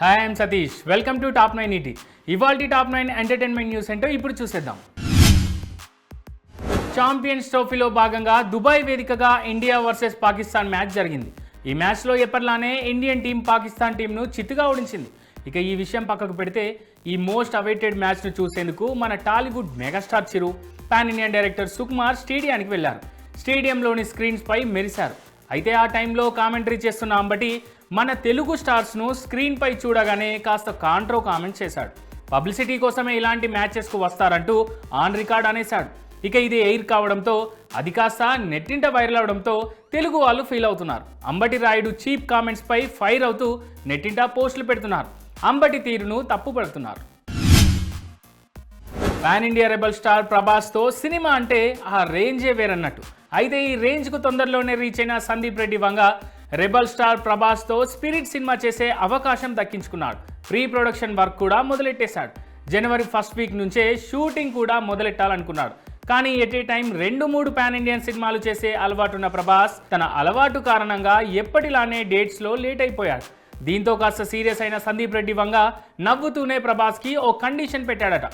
Hi I'm Satish welcome to top nine ET ఇవాల్టి top nine entertainment news ఏంటో ఇప్పుడు చూసేద్దాం. ఛాంపియన్స్ ట్రోఫీలో భాగంగా దుబాయ్ వేదికగా ఇండియా వర్సెస్ పాకిస్తాన్ మ్యాచ్ జరిగింది. ఈ మ్యాచ్లో ఎప్పట్లానే ఇండియన్ టీం పాకిస్తాన్ టీంను చిత్తుగా ఓడించింది. ఇక ఈ విషయం పక్కకు పెడితే ఈ మోస్ట్ అవైటెడ్ మ్యాచ్ను చూసేందుకు మన Tollywood megastar Chiru pan Indian director Sukumar స్టేడియానికి వెళ్ళారు స్టేడియంలోని స్క్రీన్స్పై మెరిశారు. అయితే ఆ టైంలో కామెంటరీ చేస్తున్న అంబటి మన తెలుగు స్టార్స్ను స్క్రీన్పై చూడగానే కాస్త కాంట్రో కామెంట్ చేశాడు. పబ్లిసిటీ కోసమే ఇలాంటి మ్యాచెస్కు వస్తారంటూ ఆన్ రికార్డ్ అనేశాడు. ఇక ఇది ఎయిర్ కావడంతో అది కాస్త నెట్టింట వైరల్ అవడంతో తెలుగు వాళ్ళు ఫీల్ అవుతున్నారు. అంబటి రాయుడు చీప్ కామెంట్స్పై ఫైర్ అవుతూ నెట్టింట పోస్టులు పెడుతున్నారు. అంబటి తీరును తప్పు పడుతున్నారు. పాన్ ఇండియా రెబల్ స్టార్ ప్రభాస్తో సినిమా అంటే ఆ రేంజే వేరన్నట్టు. అయితే ఈ రేంజ్కు తొందరలోనే రీచ్ అయిన సందీప్ రెడ్డి వంగ రెబల్ స్టార్ ప్రభాస్తో స్పిరిట్ సినిమా చేసే అవకాశం దక్కించుకున్నాడు. ప్రీ ప్రొడక్షన్ వర్క్ కూడా మొదలెట్టేశాడు. జనవరి ఫస్ట్ వీక్ నుంచే షూటింగ్ కూడా మొదలెట్టాలనుకున్నాడు. కానీ ఎట్ ఏ టైం రెండు మూడు పాన్ ఇండియన్ సినిమాలు చేసే అలవాటున్న ప్రభాస్ తన అలవాటు కారణంగా ఎప్పటిలానే డేట్స్లో లేట్ అయిపోయాడు. దీంతో కాస్త సీరియస్ అయిన సందీప్ రెడ్డి వంగ నవ్వుతూనే ప్రభాస్కి ఓ కండిషన్ పెట్టాడట.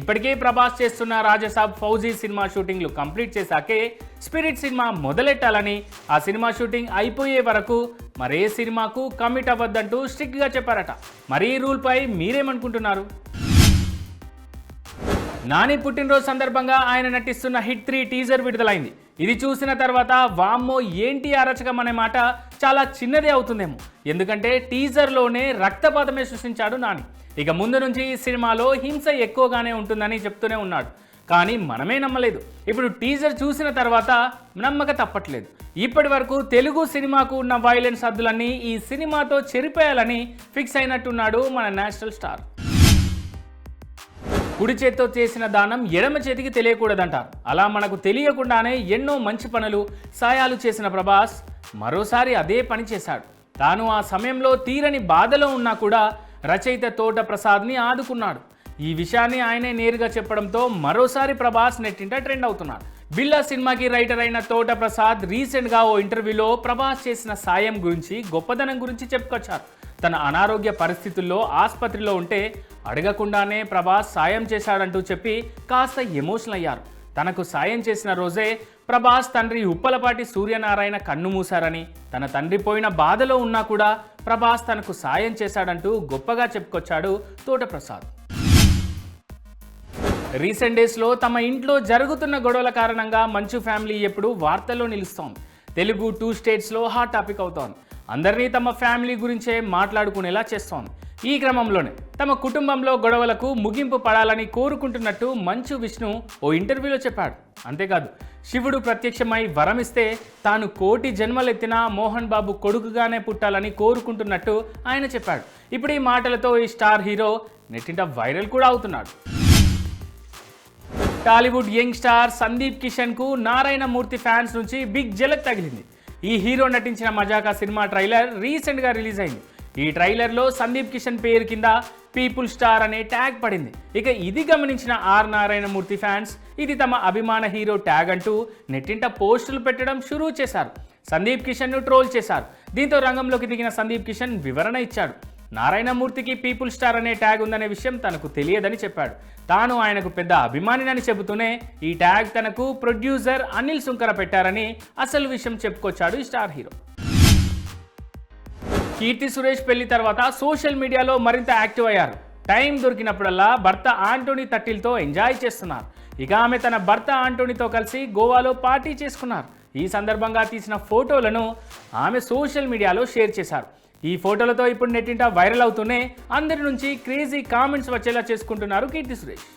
ఇప్పటికే ప్రభాస్ చేస్తున్న రాజసాబ్ ఫౌజీ సినిమా షూటింగ్లు కంప్లీట్ చేశాకే స్పిరిట్ సినిమా మొదలెట్టాలని ఆ సినిమా షూటింగ్ అయిపోయే వరకు మరే సినిమాకు కమిట్ అవ్వద్దంటూ స్ట్రిక్ట్గా చెప్పారట. మరీ రూల్పై మీరేమనుకుంటున్నారు? నాని పుట్టినరోజు సందర్భంగా ఆయన నటిస్తున్న హిట్ త్రీ టీజర్ విడుదలైంది. ఇది చూసిన తర్వాత వామ్మో ఏంటి అరచకం అనే మాట చాలా చిన్నదే అవుతుందేమో. ఎందుకంటే టీజర్లోనే రక్తపాతమే సృష్టించాడు నాని. ఇక ముందు నుంచి ఈ సినిమాలో హింస ఎక్కువగానే ఉంటుందని చెప్తూనే ఉన్నాడు. కానీ మనమే నమ్మలేదు. ఇప్పుడు టీజర్ చూసిన తర్వాత నమ్మక తప్పట్లేదు. ఇప్పటి వరకు తెలుగు సినిమాకు ఉన్న వైలెన్స్ హద్దులన్నీ ఈ సినిమాతో చెరిపేయాలని ఫిక్స్ అయినట్టున్నాడు మన నేషనల్ స్టార్. కుడి చేత్తో చేసిన దానం ఎడమ చేతికి తెలియకూడదంటారు అలా మనకు తెలియకుండానే ఎన్నో మంచి పనులు సాయాలు చేసిన ప్రభాస్ మరోసారి అదే పని చేశాడు. తాను ఆ సమయంలో తీరని బాధలో ఉన్నా కూడా రచయిత తోట ప్రసాద్ని ఆదుకున్నాడు. ఈ విషయాన్ని ఆయనే నేరుగా చెప్పడంతో మరోసారి ప్రభాస్ నెట్టింట ట్రెండ్ అవుతున్నాడు. బిల్లా సినిమాకి రైటర్ అయిన తోట ప్రసాద్ రీసెంట్గా ఓ ఇంటర్వ్యూలో ప్రభాస్ చేసిన సాయం గురించి గొప్పదనం గురించి చెప్పుకొచ్చారు. తన అనారోగ్య పరిస్థితుల్లో ఆసుపత్రిలో ఉంటే అడగకుండానే ప్రభాస్ సాయం చేశాడంటూ చెప్పి కాస్త ఎమోషనల్ అయ్యారు. తనకు సాయం చేసిన రోజే ప్రభాస్ తండ్రి ఉప్పలపాటి సూర్యనారాయణ కన్ను మూశారని తన తండ్రి పోయిన బాధలో ఉన్నా కూడా ప్రభాస్ తనకు సాయం చేశాడంటూ గొప్పగా చెప్పుకొచ్చాడు తోటప్రసాద్. రీసెంట్ డేస్లో తమ ఇంట్లో జరుగుతున్న గొడవల కారణంగా మంచు ఫ్యామిలీ ఎప్పుడు వార్తల్లో నిలుస్తోంది. తెలుగు టూ స్టేట్స్లో హాట్ టాపిక్ అవుతోంది. అందరినీ తమ ఫ్యామిలీ గురించే మాట్లాడుకునేలా చేస్తోంది. ఈ క్రమంలోనే తమ కుటుంబంలో గొడవలకు ముగింపు పడాలని కోరుకుంటున్నట్టు మంచు విష్ణు ఓ ఇంటర్వ్యూలో చెప్పాడు. అంతేకాదు శివుడు ప్రత్యక్షమై వరమిస్తే తాను కోటి జన్మలెత్తిన మోహన్ బాబు కొడుకుగానే పుట్టాలని కోరుకుంటున్నట్టు ఆయన చెప్పాడు. ఇప్పుడు ఈ మాటలతో ఈ స్టార్ హీరో నెట్టింట వైరల్ కూడా అవుతున్నాడు. టాలీవుడ్ యంగ్ స్టార్ సందీప్ కిషన్కు ఫ్యాన్స్ నుంచి బిగ్ జలక్ తగిలింది. ఈ హీరో నటించిన మజాకా సినిమా ట్రైలర్ రీసెంట్గా రిలీజ్ అయింది. ఈ ట్రైలర్లో సందీప్ కిషన్ పేరు కింద పీపుల్ స్టార్ అనే ట్యాగ్ పడింది. ఇక ఇది గమనించిన ఆర్ నారాయణమూర్తి ఫ్యాన్స్ ఇది తమ అభిమాన హీరో ట్యాగ్ అంటూ నెట్టింట పోస్టులు పెట్టడం షురూ చేశారు. సందీప్ కిషన్ను ట్రోల్ చేశారు. దీంతో రంగంలోకి దిగిన సందీప్ కిషన్ వివరణ ఇచ్చాడు. నారాయణమూర్తికి పీపుల్ స్టార్ అనే ట్యాగ్ ఉందనే విషయం తనకు తెలియదని చెప్పాడు. తాను ఆయనకు పెద్ద అభిమానినని చెబుతూనే ఈ ట్యాగ్ తనకు ప్రొడ్యూసర్ అనిల్ సుంకర పెట్టారని అసలు విషయం చెప్పుకొచ్చాడు ఈ స్టార్ హీరో. కీర్తి సురేష్ పెళ్ళి తర్వాత సోషల్ మీడియాలో మరింత యాక్టివ్ అయ్యారు. టైం దొరికినప్పుడల్లా భర్త ఆంటోనీ తట్టిల్తో ఎంజాయ్ చేస్తున్నారు. ఇక ఆమె తన భర్త ఆంటోనీతో కలిసి గోవాలో పార్టీ చేసుకున్నారు. ఈ సందర్భంగా తీసిన ఫోటోలను ఆమె సోషల్ మీడియాలో షేర్ చేశారు. ఈ ఫోటోలతో ఇప్పుడు నెట్టింట వైరల్ అవుతూనే అందరి నుంచి క్రేజీ కామెంట్స్ వచ్చేలా చేసుకుంటున్నారు కీర్తి సురేష్.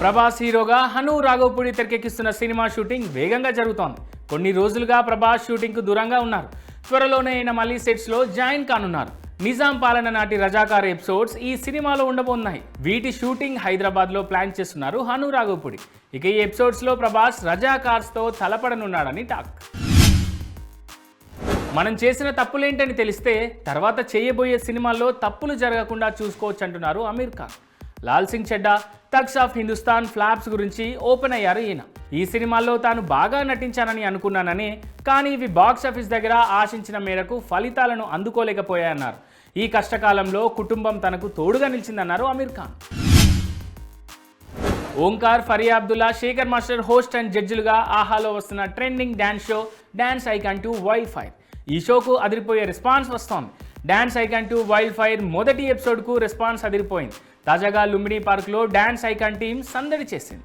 ప్రభాస్ హీరోగా హను రాఘవపూడి తెరకెక్కిస్తున్న సినిమా షూటింగ్ వేగంగా జరుగుతోంది. కొన్ని రోజులుగా ప్రభాస్ షూటింగ్కు దూరంగా ఉన్నారు. త్వరలోనే ఆయన మళ్ళీ సెట్స్లో జాయిన్ కానున్నారు. నిజాం పాలన నాటి రజాకార్ ఎపిసోడ్స్ ఈ సినిమాలో ఉండబోతున్నాయి వీటి షూటింగ్ హైదరాబాద్లో ప్లాన్ చేస్తున్నారు హను రాఘవపూడి. ఇక ఈ ఎపిసోడ్స్లో ప్రభాస్ రజాకార్స్తో తలపడనున్నాడని టాక్. మనం చేసిన తప్పులేంటని తెలిస్తే తర్వాత చేయబోయే సినిమాల్లో తప్పులు జరగకుండా చూసుకోవచ్చు అంటున్నారు Aamir Khan. Laal Singh Chaddha Thugs of Hindostan flops గురించి ఓపెన్ అయ్యారు ఈయన. ఈ సినిమాల్లో తాను బాగా నటించానని అనుకున్నానని కానీ ఇవి బాక్స్ ఆఫీస్ దగ్గర ఆశించిన మేరకు ఫలితాలను అందుకోలేకపోయాయన్నారు. ఈ కష్టకాలంలో కుటుంబం తనకు తోడుగా నిలిచిందన్నారు Aamir Khan. Omkar Faria Abdullah Sekhar master host and జడ్జిలుగా ఆహాలో వస్తున్న trending dance show dance icon two wild fire ఈ షోకు అదిరిపోయే రెస్పాన్స్ వస్తోంది. Dance icon two wild fire మొదటి ఎపిసోడ్కు రెస్పాన్స్ అదిరిపోయింది. తాజాగా లుంబిని పార్క్లో డ్యాన్స్ ఐకాన్ టీం సందడి చేసింది.